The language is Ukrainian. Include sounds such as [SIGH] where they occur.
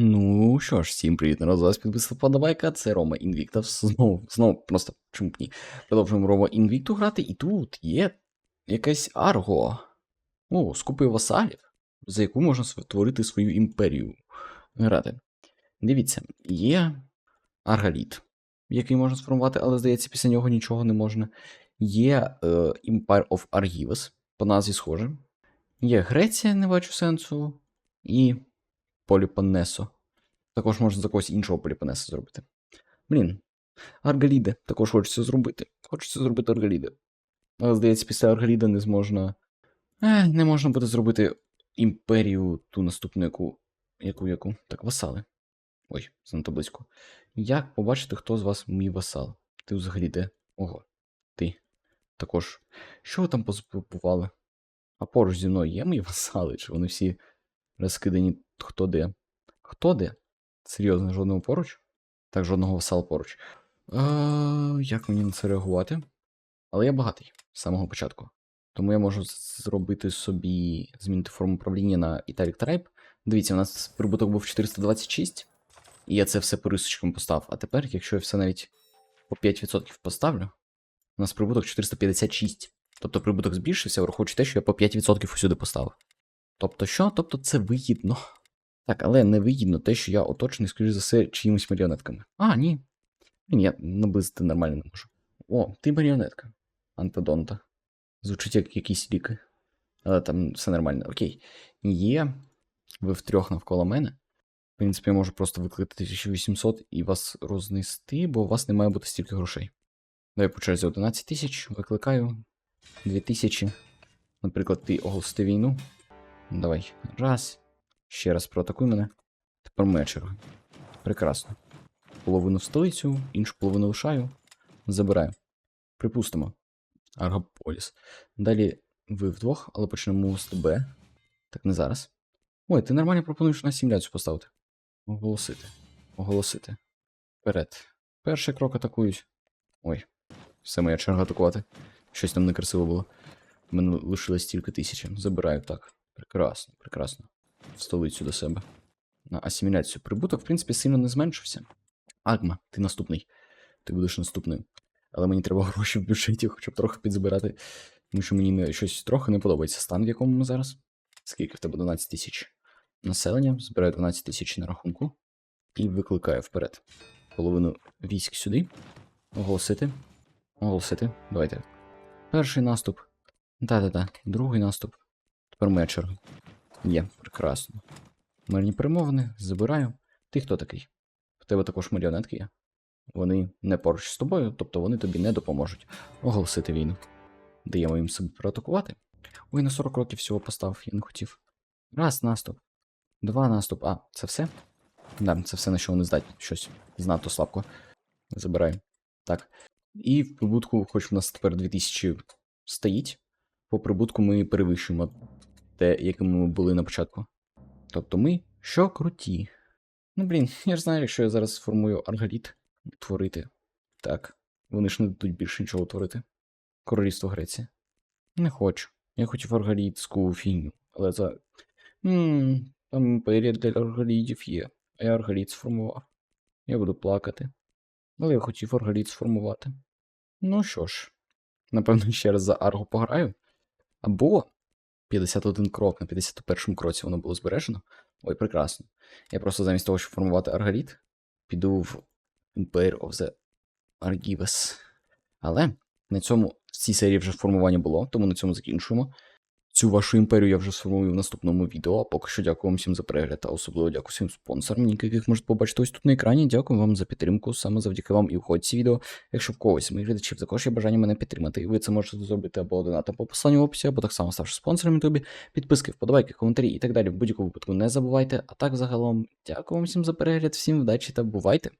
Ну що ж, всім привіт, народ, з вас підписав подавайка, це Рома Інвікта. [LAUGHS] Знову, знову, просто чому б ні. Продовжуємо Рома Інвікту грати, і тут є якесь Арго. О, з купою васалів, за яку можна створити свою імперію. Грати. Дивіться, є Аргаліт, який можна сформувати, але здається, після нього нічого не можна. Є е, Empire of Argivas, по назві схоже. Є Греція, не бачу сенсу. І Поліпонесо. Також можна за когось іншого поліпонеса зробити. Блін. Аргаліде також хочеться зробити. Хочеться зробити Аргаліде. Але, здається, після Аргаліда не зможна. Е, не можна буде зробити імперію ту наступну, яку. Яку, яку? Так, васали. Ой, занадто близько. Як побачити, хто з вас мій васал? Ти взагалі де? Ого. Ти. Також. Що ви там позбували? А поруч зі мною є мої васали, чи вони всі розкидані хто де? Хто де? Серйозно, жодного поруч? Так, жодного васала поруч. Е, як мені на це реагувати? Але я багатий з самого початку. Тому я можу зробити собі змінити форму управління на Italic Tribe. Дивіться, у нас прибуток був 426, і я це все по рисочкам поставив. А тепер, якщо я все навіть по 5% поставлю, у нас прибуток 456. Тобто прибуток збільшився, враховуючи те, що я по 5% усюди поставив. Тобто що? Тобто це вигідно. Так, але не вигідно те, що я оточений, скоріш за все, чиїмось маріонетками. А, ні. Блін, я наблизити нормально не можу. О, ти маріонетка. Антидонта. Звучить як якісь ліки. Але там все нормально. Окей. Є. Ви втрьох навколо мене. В принципі, я можу просто викликати 1800 і вас рознести, бо у вас не має бути стільки грошей. Давай по черзі 11 тисяч, викликаю 2000. Наприклад, ти оголосити війну. Давай. Раз. Ще раз проатакуй мене. Тепер моя черга. Прекрасно. Половину в столицю, іншу половину лишаю. Забираю. Припустимо. Аргополіс. Далі ви вдвох, але почнемо з тебе. Так не зараз. Ой, ти нормально пропонуєш на сімляцію поставити. Оголосити. Оголосити. Вперед. Перший крок атакують. Ой, все моя черга атакувати. Щось там некрасиво було. У мене лишилось тільки тисячі. Забираю так. Прекрасно, прекрасно. В столицю до себе. На асиміляцію. Прибуток, в принципі, сильно не зменшився. Агма, ти наступний. Ти будеш наступним. Але мені треба гроші в бюджеті, хоча б трохи підзбирати. Тому що мені не, щось трохи не подобається стан, в якому ми зараз. Скільки в тебе 12 тисяч населення, збираю 12 тисяч на рахунку. І викликаю вперед. Половину військ сюди. Оголосити. Оголосити. Давайте. Перший наступ. Та-та-та. Другий наступ. Тепер моя черга. Є, прекрасно. Мирні перемовини, забираю. Ти хто такий? В тебе також маріонетки є. Вони не поруч з тобою, тобто вони тобі не допоможуть оголосити війну. Даємо їм себе проатакувати. Ой, на 40 років всього поставив, я не хотів. Раз наступ. Два наступ. А, це все? Да, це все на що вони здатні. Щось знато слабко. Забираю. Так. І в прибутку, хоч в нас тепер 2000 стоїть, по прибутку ми перевищуємо те, якими ми були на початку. Тобто ми що круті. Ну, блін, [LAUGHS] я ж знаю, якщо я зараз сформую аргаліт творити. Так, вони ж не дадуть більше нічого творити. Королівство Греція. Не хочу. Я хотів аргалітську фігню, але за. Ммм, там імперія для аргалітів є, а я аргаліт сформував. Я буду плакати. Але я хотів аргаліт сформувати. Ну що ж, напевно, [LAUGHS] ще раз за Арго пограю. Або 51 крок на 51 кроці воно було збережено. Ой, прекрасно. Я просто замість того, щоб формувати аргаліт, піду в Empire of the Argives. Але на цьому в цій серії вже формування було, тому на цьому закінчуємо. Цю вашу імперію я вже сформую в наступному відео. А поки що дякую вам всім за перегляд, а особливо дякую всім спонсорам, яких можете побачити ось тут на екрані. Дякую вам за підтримку. Саме завдяки вам і входить ці відео. Якщо в когось моїх глядачів також є бажання мене підтримати, і ви це можете зробити або донатом по посиланню в описі, або так само ставши спонсором Ютубі, підписки, вподобайки, коментарі і так далі. В будь-якому випадку не забувайте. А так загалом, дякую вам всім за перегляд, всім вдачі та бувайте!